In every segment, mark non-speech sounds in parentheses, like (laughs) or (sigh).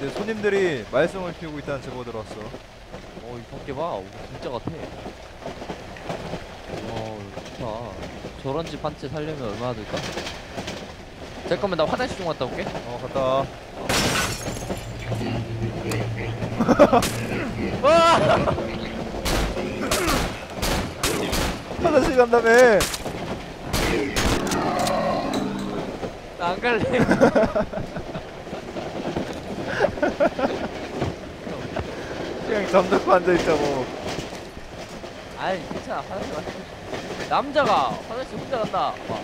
이제 손님들이 말썽을 피우고 있다는 제보 들어왔어. 어, 이 밖에 봐. 오, 진짜 같아. 어, 좋다. 저런 집 한 채 살려면 얼마나 들까? 잠깐만, 나 화장실 좀 갔다 올게. 어, 갔다 와. 와! 화장실 간다며. 나 안 갈래. (laughs) 그냥 잠자코 앉아있자고. 아이, 괜찮아. 화장실 갔다. 남자가 화장실 혼자 간다. 와.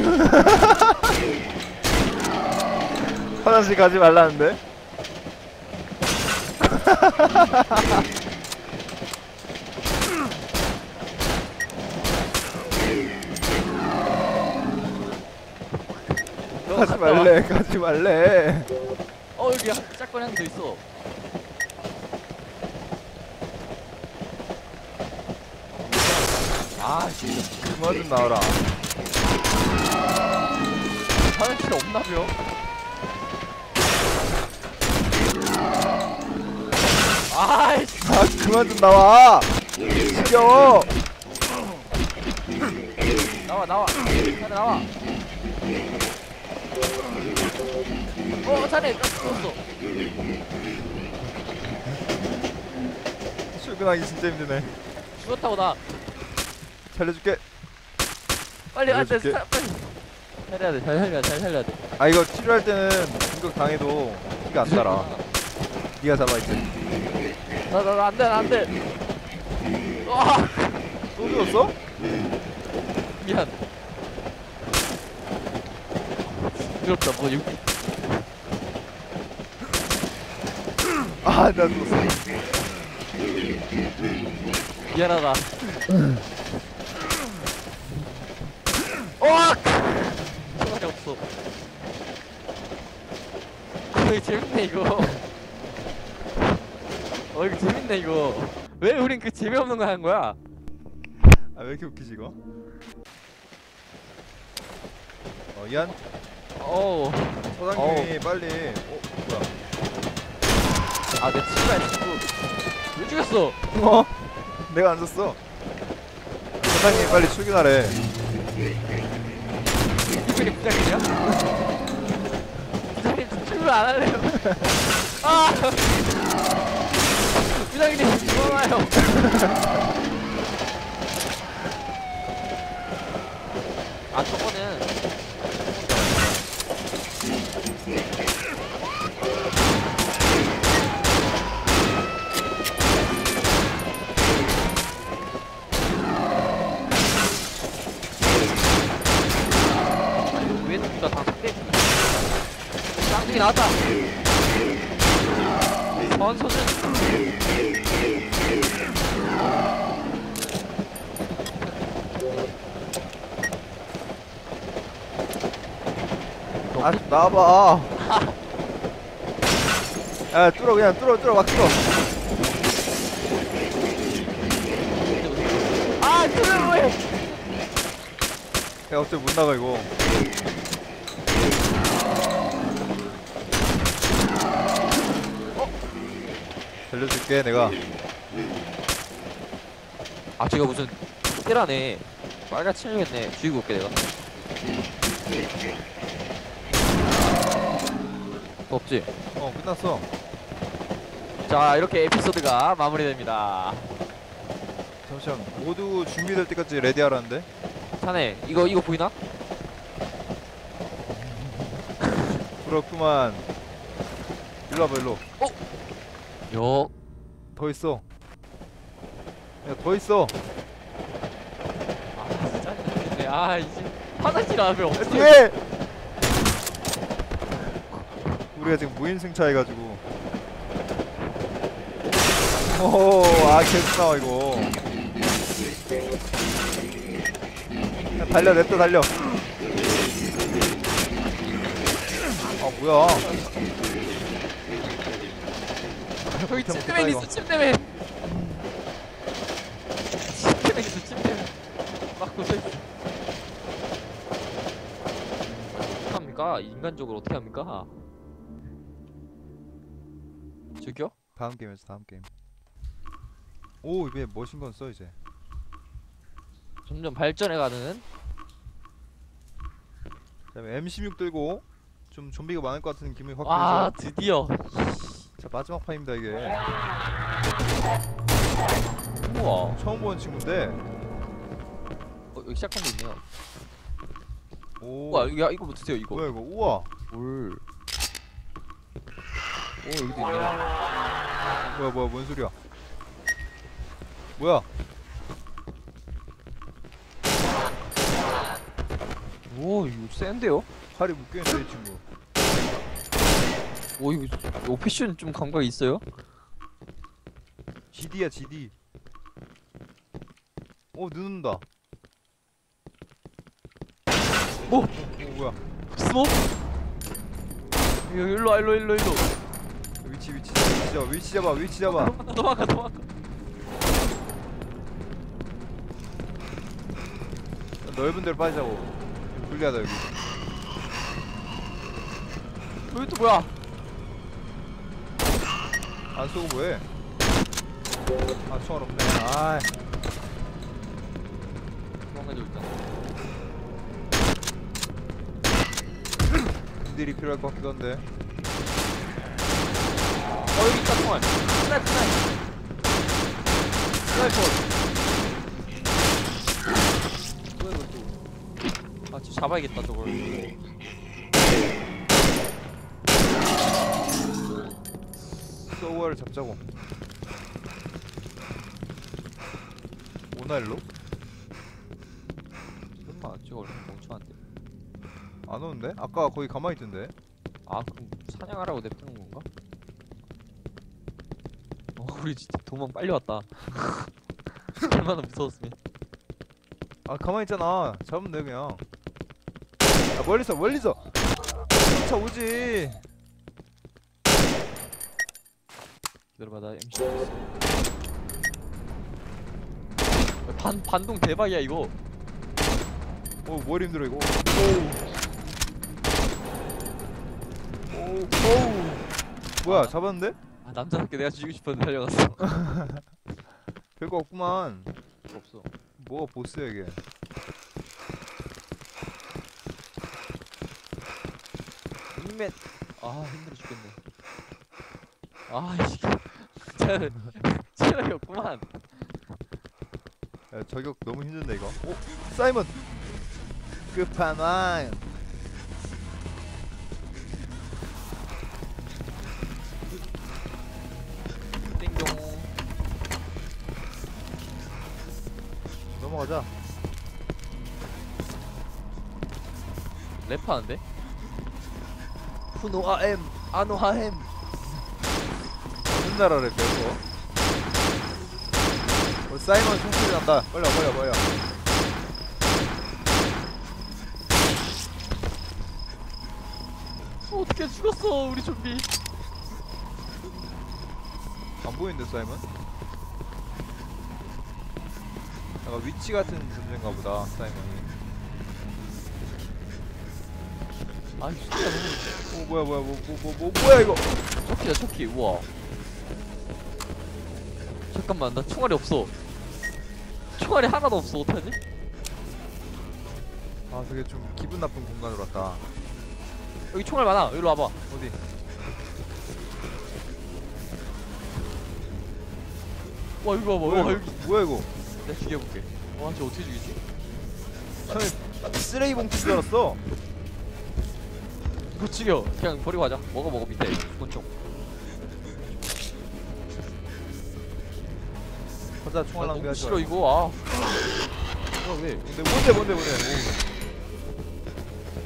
(laughs) 화장실 가지 말라는데? (laughs) 가지. 말래, 가지 말래. 어, 여기 한- 짝꿍 향도 있어. 아, 씨. 그만 좀 나와라. 화장실 없나벼? 아이씨. 아, 그만 좀 나와. 지겨워. 나와 나와 나와 어 자네 죽었어 출근하기 진짜 힘드네. 죽었다고 나 살려줄게. 빨리 안돼 알려줄게. 빨리 살려야 돼잘 살려야 돼, 잘 살려야 돼 아, 이거 치료할 때는 공격 당해도 피가 안 달아. 네가 잡아 이제. 나나 안돼 안돼 와 또 죽었어? 미안 부럽다. 뭐 여기 아, 나 죽었어. 미안하다. 와 총알이 없어. 아 이거 재밌네 이거. 어 이거 재밌네 이거. 왜 우린 그 재미없는 거 하는 거야? 아, 왜 이렇게 웃기지 이거? 어, 이한 어우 사장님이 빨리. 어, 뭐야? 아내 친구야 친구 왜 죽였어 어? 내가 안 줬어. 사장님이 빨리 출근하래. 이분이 부장님이야? 부장님 출근 안 할래요 (laughs) 아 부장님 고마워요 (laughs) 아 저거는 왜 누가 다 속대? 쌍둥이 나왔다. 전소준. 아, 나와봐. (laughs) 야, 뚫어 그냥 뚫어 뚫어 막 뚫어. 아, 그걸 뭐해? 야, 어차피 못 나가 이거. 살려줄게 내가. 아, 제가 무슨 테라네. 빨갛게 치려겠네. 죽이고 올게 내가. 또 없지? 어 끝났어. 자, 이렇게 에피소드가 마무리됩니다. 잠시만 모두 준비될 때까지 레디하라는데. 자네, 이거 이거 보이나? 그렇구만. 일로 와봐 일로. 요. 더 있어. 야 더 있어. 아, 진짜 짜증나네. 아, 이제 화장실 앞에 야, 없어. 뒤에. 우리가 지금 무인승차 해가지고. 오, 아 계속 나와 이거. 야, 달려 냅둬 달려. 아 뭐야? 좀 침대맨. 있어, 침대맨. 침대맨 있어, 침대맨. 막고 서 있어. 합니까? 합니까? 인간적으로 어떻게 합니까? 저기요? 다음 게임에서 다음 게임. 오 이제 머신건 써 이제. 점점 발전해가는 그다음에 M16 들고 좀 좀비가 많을 것 같은 기분이 확아 들죠. 드디어 자 마지막 판입니다 이게. 우와 처음 보는 친구인데. 어, 여기 시작한 게 있네요 오. 우와 야 이거 뭐 드세요 이거 뭐야 이거? 우와. 물. 오 여기도 있네. 뭐야 뭐야 뭔 소리야? 뭐야? 오 이거 센데요? 팔이 묶여있네 이 친구. 오 이거 오 패션 좀 감각이 있어요? GD야 GD. 오 눈온다. 오! 오 뭐야? 스모? 여기 일로 와 일로 일로 일로. 위치 위치 위치 잡아 위치 잡아 위치 잡아. (laughs) 도망가 도망가. 넓은 데로 빠지자고. 불리하다 여기. 여기 또 뭐야? 안 쏘고 뭐해? 아 총알 없네. 아. 도망가죠 일단. (clears throat) 인들이 필요할 것 같기도 한데. 어 여기 있다 총알. 스나이퍼 스나이퍼. 스나이퍼. 뭐야 이거 또. 아 진짜 잡아야겠다 저걸. 소워를 잡자고. 오나일로? 설마 저걸 멍청한데. 안 오는데? 아까 거기 가만히 있던데. 아 그럼 사냥하라고 냅두는 건가? 어 (laughs) 우리 진짜 도망 빨리 왔다 (laughs) 얼마나 무서웠으면 아 가만히 있잖아. 잡으면 돼 그냥. 아 멀리서 멀리서. 차 오지. 기다려봐 나 MC 있어 반, 반동 대박이야 이거 오 머리 힘들어 이거. 오. 오. 오. 뭐야 잡았는데? 아 남자답게 내가 죽이고 싶었는데 달려갔어 (laughs) 별거 없구만. 없어 뭐가 보스야 이게. 인맨 아 힘들어 죽겠네 아이씨 진짜 (laughs) 체력이 없구만 야, 저격 너무 힘든데 이거. 오 사이먼. 끝판왕. 띵동 넘어가자. 랩하는데? 후노아엠 아노하엠 나라래 배워? 어, 사이먼 총소리 난다. 빨리 와. 어, 어떻게 죽었어 우리 좀비 안 보이는데 사이먼? 약간 위치 같은 존재인가 보다 사이먼이. 아 진짜 너무 오 뭐야 뭐야 뭐뭐뭐 뭐, 뭐 야 이거? 척키다 척키 우와 잠깐만 나 총알이 없어 총알이 하나도 없어 어떡하지? 아 되게 좀 기분 나쁜 공간으로 왔다. 여기 총알 많아 여기로 와봐 어디? 와 여기 와봐 뭐야 와 이거? 여기 뭐야 이거? 내가 죽여볼게 와쟤 어떻게 죽이지? 처음에 쓰레기 봉투인 줄 알았어. 못 죽여 그냥 버리고 가자 먹어 먹어 밑에 권총 가자 총알 아, 낭비하지 싫어 마. 이거 아 뭐야 왜 근데 뭔데 뭔데 뭔데?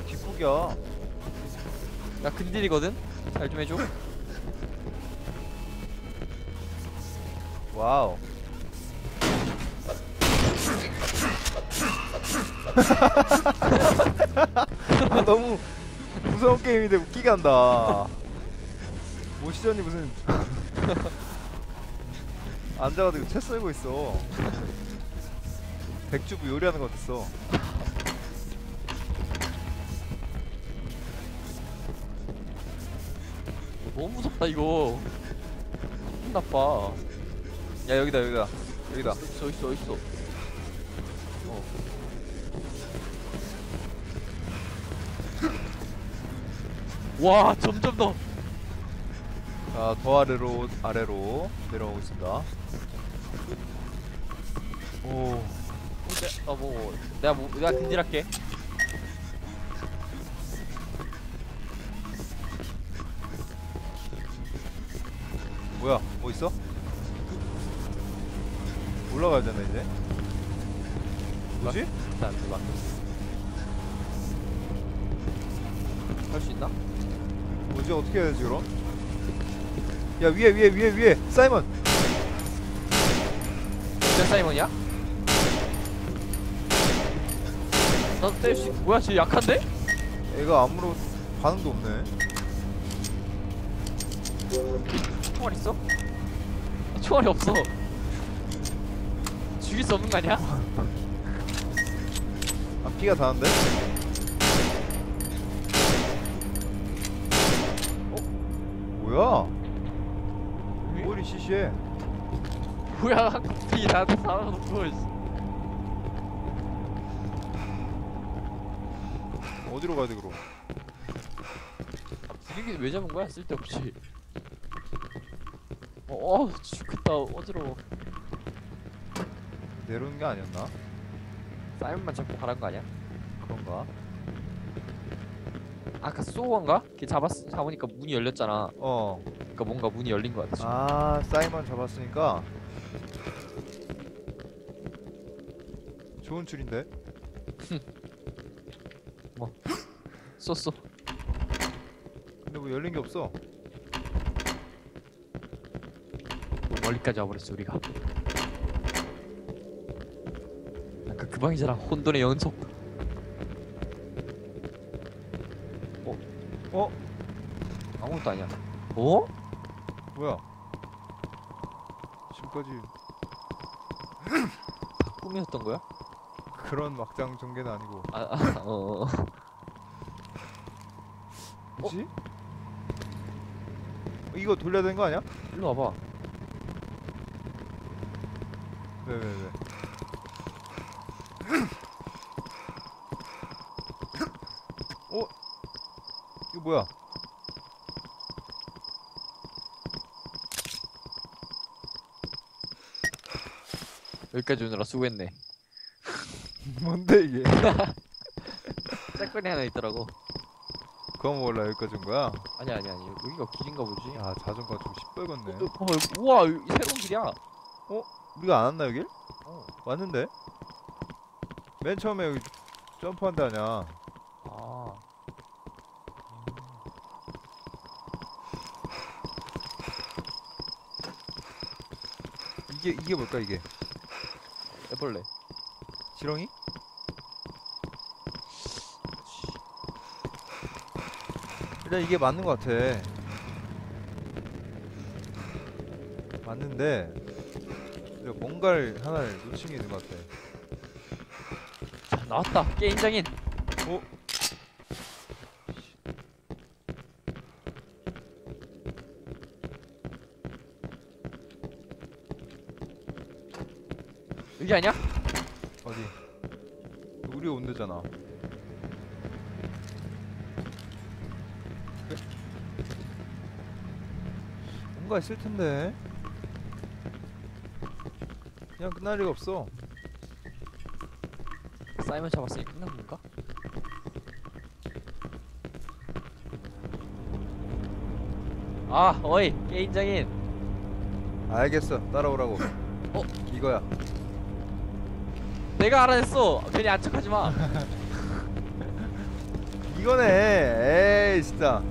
오. 뒷북이야. 나 근딜이거든? 잘 좀 해줘 와우. (laughs) 아, 너무 무서운 게임인데 웃기게 한다. 모시전이 무슨 앉아가지고 채 썰고 있어. (laughs) 백주부 요리하는 거 같았어. 너무 무섭다 이거. 기분 나빠. 야 여기다 여기다. 여기다. 있어 있어 있어. 어. 와 점점 더. 자, 더 아래로 아래로 내려오고 있습니다. 오, 어뭐 내가 뭐 내가 근질할게. 뭐야? 뭐 있어? 올라가야 되나 이제? 뭐지? 일단 누가 할수 있나? 뭐지? 어떻게 해야 되지 그럼? 야 위에 위에 위에 위에 사이먼. 진짜 사이먼이야? 나도 때릴 수 있... 뭐야 쟤 약한데? 애가 아무런 반응도 없네. 총알 있어? 아, 총알이 없어 죽일 수 없는 거 아니야? 아 피가 다는데? 어? 뭐야? 시시해. 뭐야 갑자기 나한테 살아놓고 씨. 어디로 가야 돼 그럼? 분위기 왜 잡은 거야 쓸데없이 어, 어 죽겠다 어지러워 내려오는 게 아니었나? 사이먼만 잡고 가란 거 아니야? 그런가? 아까 소원가? 걔 잡았 잡으니까 문이 열렸잖아 어. 그러니까 뭔가 문이 열린 거 같아. 아 사이먼 잡았으니까. 좋은 줄인데? (laughs) 쏘쏘 근데 뭐 열린 게 없어. 너무 멀리까지 와버렸어 우리가. 아까 그 방이잖아 혼돈의 연속. 어? 아무것도 아니야. 어? 뭐야 지금까지 (clears throat) 꿈이었던 거야? 그런 막장 전개는 아니고 아, 아 어, 어. (laughs) 뭐지? 어, 이거 돌려야 되는 거 아니야? 일로 와봐 왜 왜 왜? (clears throat) 어? 이거 뭐야? 여기까지 오느라 수고했네 (laughs) 뭔데 이게? (laughs) 짝거리 하나 있더라고 그거 몰라 여기까지 온 거야? 아니 아니 아니 여기가 길인가 보지 야 자전거 좀 시뻘겋네 어, 어, 우와 여기 새로운 길이야 우리가 안 왔나 여길? 어. 왔는데? 맨 처음에 여기 점프한 데 아냐 아 이게 이게 뭘까 이게? 해볼래 지렁이? 일단 이게 맞는 것 같아. 맞는데 뭔가를 하나를 놓친 게 있는 것 같아. 자 나왔다 게임장인 어? 여기 아니야? 어디? 우리 온 데잖아. 그래? 뭔가 있을 텐데. 그냥 끝날 리가 없어. 사이먼 잡았으니 끝난 건가? 아 어이 게임장인 알겠어. 따라오라고. 어? 이거야. 내가 알아냈어 괜히 안 척하지 마 (laughs) 이거네. 에이 진짜.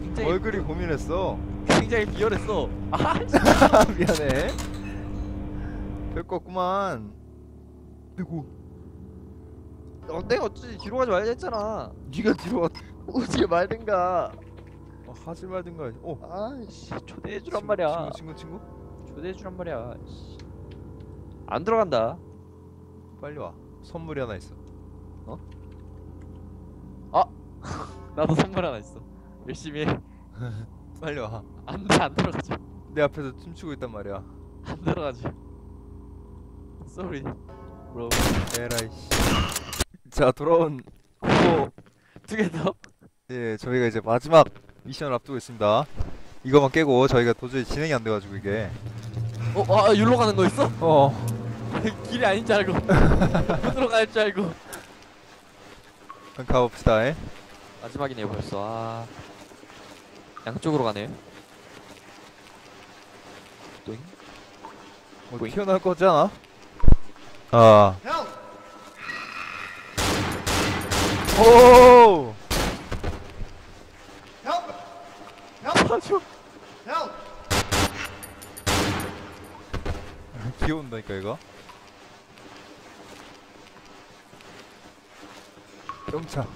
굉장히 얼굴이 고민했어. 굉장히 비열했어 아 (laughs) 미안해. 별거 없구만. 아이고. 어, 내가 어쩌지 뒤로 가지 말자 했잖아 네가 뒤로 왔. 오지 (laughs) 말든가 어, 하지 말든가. 어. 아이씨 초대해 주란 친구, 말이야 친구 친구 친구. 초대해 주란 말이야 씨. 안 들어간다 빨리 와. 선물이 하나 있어. (laughs) 나도 선물 하나 있어 열심히 해 (laughs) 빨리 와. 안돼 안 들어가죠. 내 앞에서 춤추고 있단 말이야. 안 들어가죠. 쏘리. 브로. 에라이 씨. 자 돌아온 두개 더? 예 저희가 이제 마지막 미션을 앞두고 있습니다. 이거만 깨고 저희가 도저히 진행이 안 돼가지고 이게. 어, 아, 여기로 가는 거 있어? 어. (laughs) 길이 아닌 줄 알고. (laughs) 어디로 갈 줄 알고. 그럼 가봅시다. 예. 마지막이네요, 벌써. 아. 양쪽으로 가네요. 또잉? 뭐 보잉? 튀어나올 거지 않아? 아. 오. 가죠. (laughs) 귀여운다니까 이거. 영차.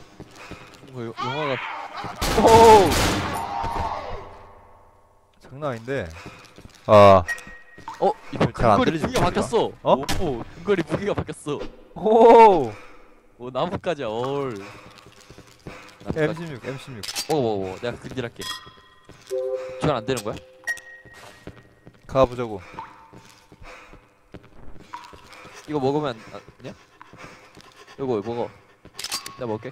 뭐, 요- 영화가. 오. 장난 아닌데. 아. 어, 이별 잘안 들리지, 무기가? 바뀌었어. 어? 오, 근거리 무기가 바뀌었어. 오. 오, 나무까지, 얼. 나무까지. M16, M16. 어, 뭐, 뭐, 내가 근질할게. 저건 안 되는 거야? 가보자고. 이거 먹으면 안 되냐? 이거 먹어. 내가 먹을게.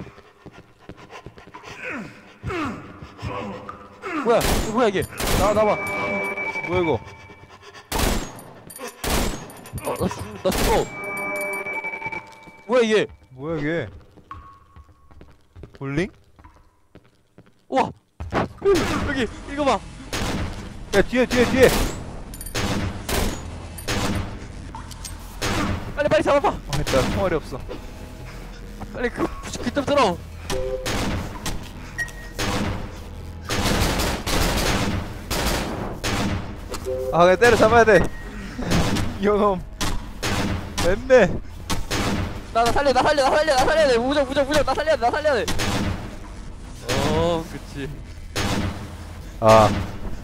뭐야? 이거 뭐야 이게? 나와 나와. 뭐야 이거? 어, 나, 죽, 나 죽어. 뭐야 이게? 뭐야 이게? 볼링? 와. 여기 이거 봐. 야 뒤에 뒤에 뒤에. 빨리 빨리 잡아봐. 아 일단 총알이 없어. 빨리 그그 좀 들어. 아 그냥 때려 잡아야 돼. (laughs) 이놈. 맵네. 나, 나 살려 나 살려 나 살려 나 살려야 돼. 무적 무적 무적 나 살려야 돼. 나 살려야 돼. 어, 그치. 아.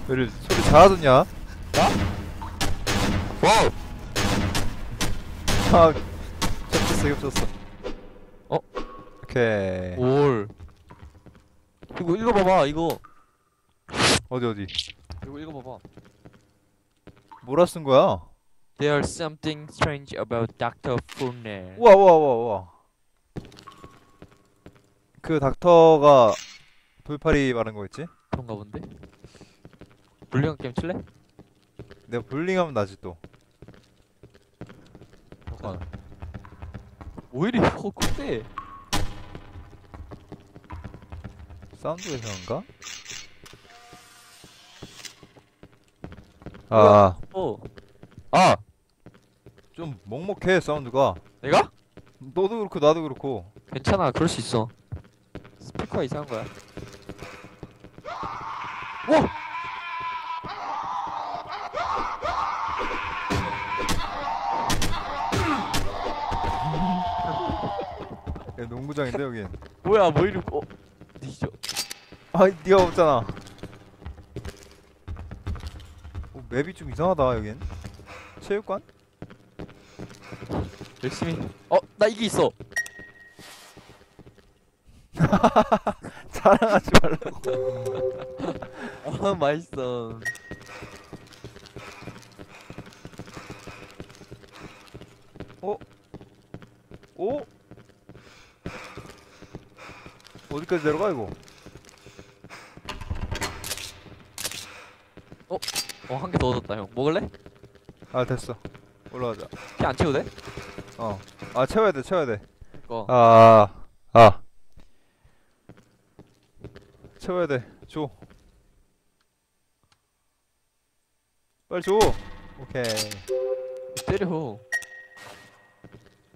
왜 이리 소리 잘하더냐? 와우. 아. 겹쳤어 겹쳤어. 어? 오케이. 올. 이거 이거 봐봐 이거. 어디 어디? 이거 이거 봐봐. 뭐라 쓴 거야? There's something strange about Dr. Fuller. 우와 우와 우와 우와. 그 닥터가 돌팔이 말한 거 있지? 그런가 본데? 불리한 게임 칠래? 내가 볼링하면 나지 또. 잠깐. 오히려 이거 酷대. 사운드가 이상한가? 아, 어. 아, 좀 먹먹해 사운드가. 내가? 너도 그렇고 나도 그렇고. 괜찮아. 그럴 수 있어. 스피커가 이상한 거야. 와! 야, 농구장인데 여긴. 뭐야, 뭐 이리 어. 아, 네가 없잖아. 어, 맵이 좀 이상하다 여긴. 체육관? 열심히. 어, 나 이게 있어. (laughs) 자랑하지 말라고. (laughs) 아, 맛있어. 오? 어디까지 내려가 이거? 어, 한 개 더 얻었다, 형. 먹을래? 아 됐어. 올라가자. 피 안 채워도 돼? 어. 아 채워야 돼, 채워야 돼. 어. 아, 아, 아. 채워야 돼. 줘. 빨리 줘. 오케이. 때려.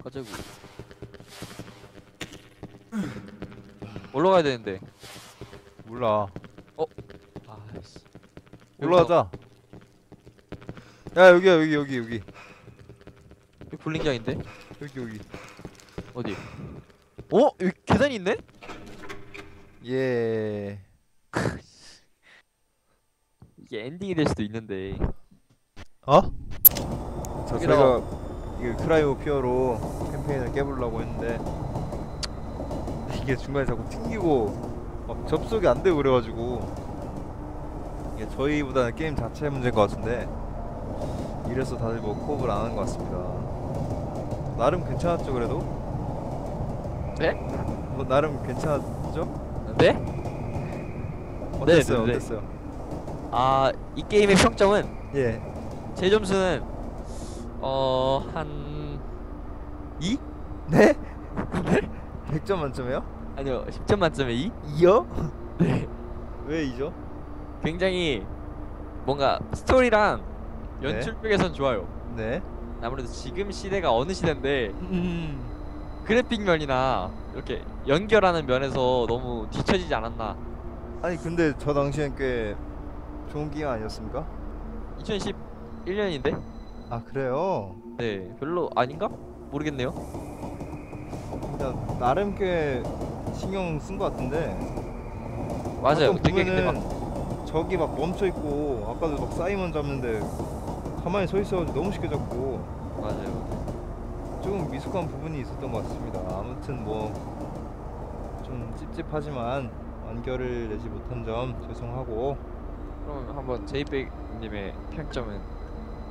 가자고. 올라가야 되는데. 몰라. 아씨. 올라가자. 야 여기야 여기 여기 여기 여기 볼링장인데? 여기 여기. 어디? 어? 여기 계단이 있네? 예. (laughs) 이게 엔딩이 될 수도 있는데. 어? 자 저희가 이게 크라이오 피어로 캠페인을 깨보려고 했는데 이게 중간에 자꾸 튕기고 막 접속이 안 되고 그래가지고 이게 저희보다는 게임 자체 문제인 것 같은데 이래서 다들 뭐 코업을 안 하는 것 같습니다. 나름 괜찮았죠 그래도? 네? 뭐 나름 괜찮았죠? 네? 어땠어요? 네, 네. 어땠어요? 아 이 게임의 평점은 예. 제 점수는 어한 2? 네? 100점 만점이요? 아니요 10점 만점에 2? 2요? 네 왜 2죠? 굉장히 뭔가 스토리랑 네. 연출 쪽에선 좋아요 네. 아무래도 지금 시대가 어느 시대인데 음. 그래픽 면이나 이렇게 연결하는 면에서 너무 뒤처지지 않았나 아니 근데 저 당시엔 꽤 좋은 기회 아니었습니까? 2011년인데 아 그래요? 네 별로 아닌가? 모르겠네요 그냥 나름 꽤 신경 쓴 것 같은데 맞아요 되게 근데 막 보면은 저기 막 멈춰 있고 아까도 막 사이먼 잡는데 가만히 서 있어가지고 너무 쉽게 잡고 맞아요 조금 미숙한 부분이 있었던 것 같습니다. 아무튼 뭐 좀 찝찝하지만 완결을 내지 못한 점 죄송하고 그럼 한번 제이백님의 평점은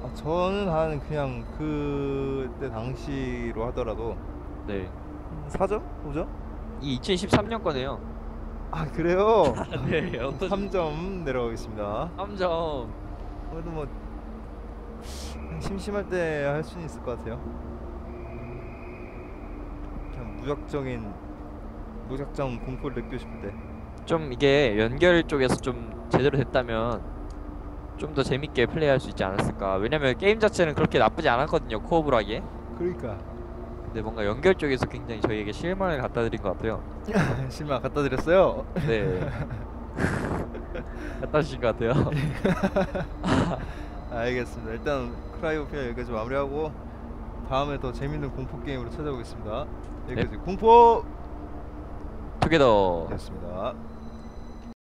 아, 저는 한 그냥 그때 당시로 하더라도 네 4점? 5점? 이 2013년 거네요 아 그래요? (laughs) 네 어떤 3점 내려가겠습니다. 3점 그래도 뭐 심심할 때 할 수는 있을 것 같아요. 그냥 무작정인 무작정 공포를 느끼고 싶을 때. 좀 이게 연결 쪽에서 좀 제대로 됐다면 좀 더 재밌게 플레이할 수 있지 않았을까 왜냐면 게임 자체는 그렇게 나쁘지 않았거든요 코업으로 하기에 그러니까 근데 뭔가 연결 쪽에서 굉장히 저희에게 실망을 갖다 드린 것 같아요 (laughs) 실망 갖다 드렸어요. 네 (laughs) (laughs) 갖다 주신 것 같아요 알겠습니다. 일단 크라이오피아 여기까지 마무리하고 다음에 더 재밌는 공포 게임으로 찾아오겠습니다. 여기까지 공포 투게더 였습니다.